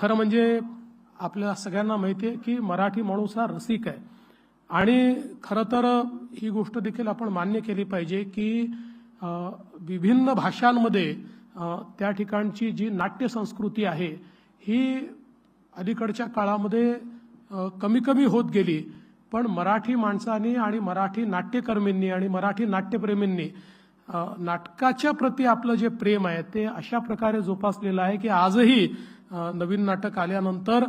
खरं म्हणजे आपल्याला सगळ्यांना माहिती आहे की मराठी माणूस हा रसिक आहे. आणि खरं तर ही गोष्ट देखील आपण मान्य केली पाहिजे की विभिन्न भाषांमध्ये त्या ठिकाणची जी नाट्य संस्कृती आहे ही अलीकडच्या काळामध्ये कमी कमी होत गेली. पण मराठी माणसांनी आणि मराठी नाट्यकर्मींनी आणि मराठी नाट्यप्रेमींनी नाटकाच्या प्रती आपलं जे प्रेम आहे ते अशा प्रकारे जोपासलेलं आहे की आजही नवीन नाटक आल्यानंतर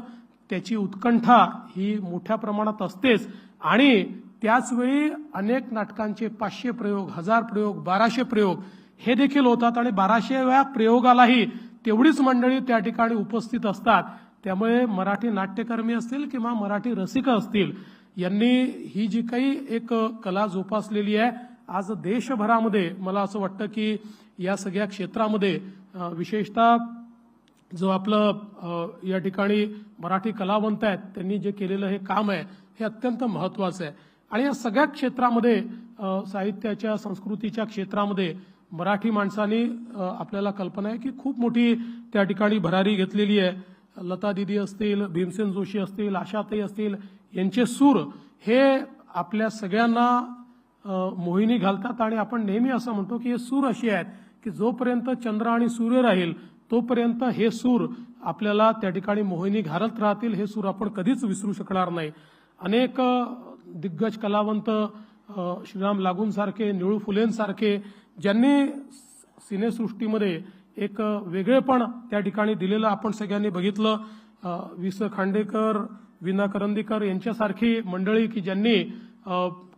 त्याची उत्कंठा ही मोठ्या प्रमाणात असतेच. आणि त्याचवेळी अनेक नाटकांचे पाचशे प्रयोग हजार प्रयोग बाराशे प्रयोग हे देखील होतात आणि बाराशेव्या प्रयोगालाही तेवढीच मंडळी त्या ठिकाणी उपस्थित असतात. त्यामुळे मराठी नाट्यकर्मी असतील किंवा मराठी रसिक असतील यांनी ही जी काही एक कला जोपासलेली आहे आज देशभरामध्ये मला असं वाटतं की या सगळ्या क्षेत्रामध्ये विशेषतः जो आपलं या ठिकाणी मराठी कलावंत आहेत त्यांनी जे केलेलं हे काम आहे हे अत्यंत महत्वाचं आहे. आणि या सगळ्या क्षेत्रामध्ये साहित्याच्या संस्कृतीच्या क्षेत्रामध्ये मराठी माणसांनी आपल्याला कल्पना आहे की खूप मोठी त्या ठिकाणी भरारी घेतलेली आहे. लता दिदी असतील भीमसेन जोशी असतील आशाताई असतील यांचे सूर हे आपल्या सगळ्यांना मोहिनी घालतात. आणि आपण नेहमी असं म्हणतो की हे सूर अशी आहेत की जोपर्यंत चंद्र आणि सूर्य राहील तोपर्यंत हे सूर आपल्याला त्या ठिकाणी मोहिनी घालत राहतील हे सूर आपण कधीच विसरू शकणार नाही. अनेक दिग्गज कलावंत श्रीराम लागूंसारखे निळू फुलेंसारखे ज्यांनी सिनेसृष्टीमध्ये एक वेगळेपण त्या ठिकाणी दिलेलं आपण सगळ्यांनी बघितलं. वि स खांडेकर विना करंदीकर यांच्यासारखी मंडळी की ज्यांनी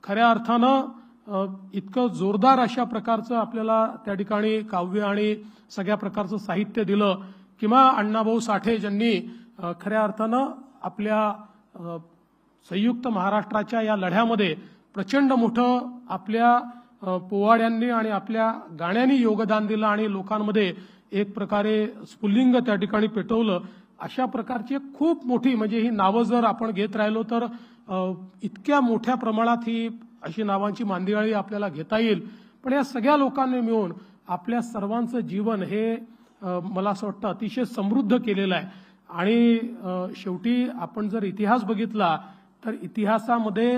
खऱ्या अर्थानं इतकं जोरदार अशा प्रकारचं आपल्याला त्या ठिकाणी काव्य आणि सगळ्या प्रकारचं साहित्य दिलं किंवा अण्णाभाऊ साठे ज्यांनी खऱ्या अर्थानं आपल्या संयुक्त महाराष्ट्राच्या या लढ्यामध्ये प्रचंड मोठं आपल्या पोवाड्यांनी आणि आपल्या गाण्यांनी योगदान दिलं आणि लोकांमध्ये एक प्रकारे स्फुल्लिंग त्या ठिकाणी पेटवलं अशा प्रकारची खूप मोठी म्हणजे ही नावं जर आपण घेत राहिलो तर इतक्या मोठ्या प्रमाणात ही अशी नावांची मांदियाळी आपल्याला घेता येईल. पण या सगळ्या लोकांनी मिळून आपल्या सर्वांचं जीवन हे मला असं वाटतं अतिशय समृद्ध केलेलं आहे. आणि शेवटी आपण जर इतिहास बघितला तर इतिहासामध्ये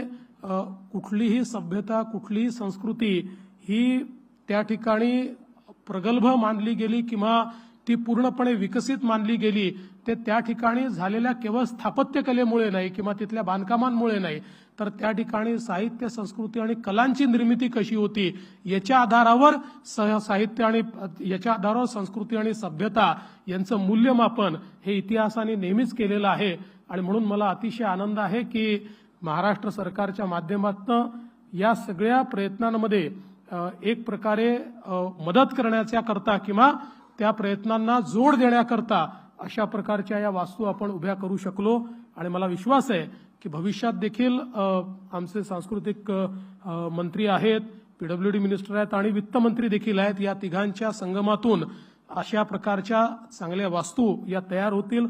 कुठलीही सभ्यता कुठलीही संस्कृती ही त्या ठिकाणी प्रगल्भ मानली गेली किंवा ती पूर्णपणे विकसित मानली गेली ते त्या ठिकाणी झालेल्या केवळ स्थापत्यकलेमुळे नाही किंवा तिथल्या बांधकामांमुळे नाही तर त्या ठिकाणी साहित्य संस्कृती आणि कलांची निर्मिती कशी होती याच्या आधारावर स- साहित्य आणि याच्या आधारावर संस्कृती आणि सभ्यता यांचं मूल्यमापन हे इतिहासाने नेहमीच केलेलं आहे. आणि म्हणून मला अतिशय आनंद आहे की महाराष्ट्र सरकारच्या माध्यमातून या सगळ्या प्रयत्नांमध्ये एक प्रकारे मदत करण्याच्या करता किंवा त्या प्रयत्नांना जोड देण्याकरता अशा प्रकारच्या या वास्तू आपण उभ्या करू शकलो. आणि मला विश्वास आहे की भविष्यात देखील आमचे सांस्कृतिक मंत्री आहेत पीडब्ल्यू डी मिनिस्टर आहेत आणि वित्तमंत्री देखील आहेत या तिघांच्या संगमातून अशा प्रकारच्या चांगल्या वास्तू या तयार होतील.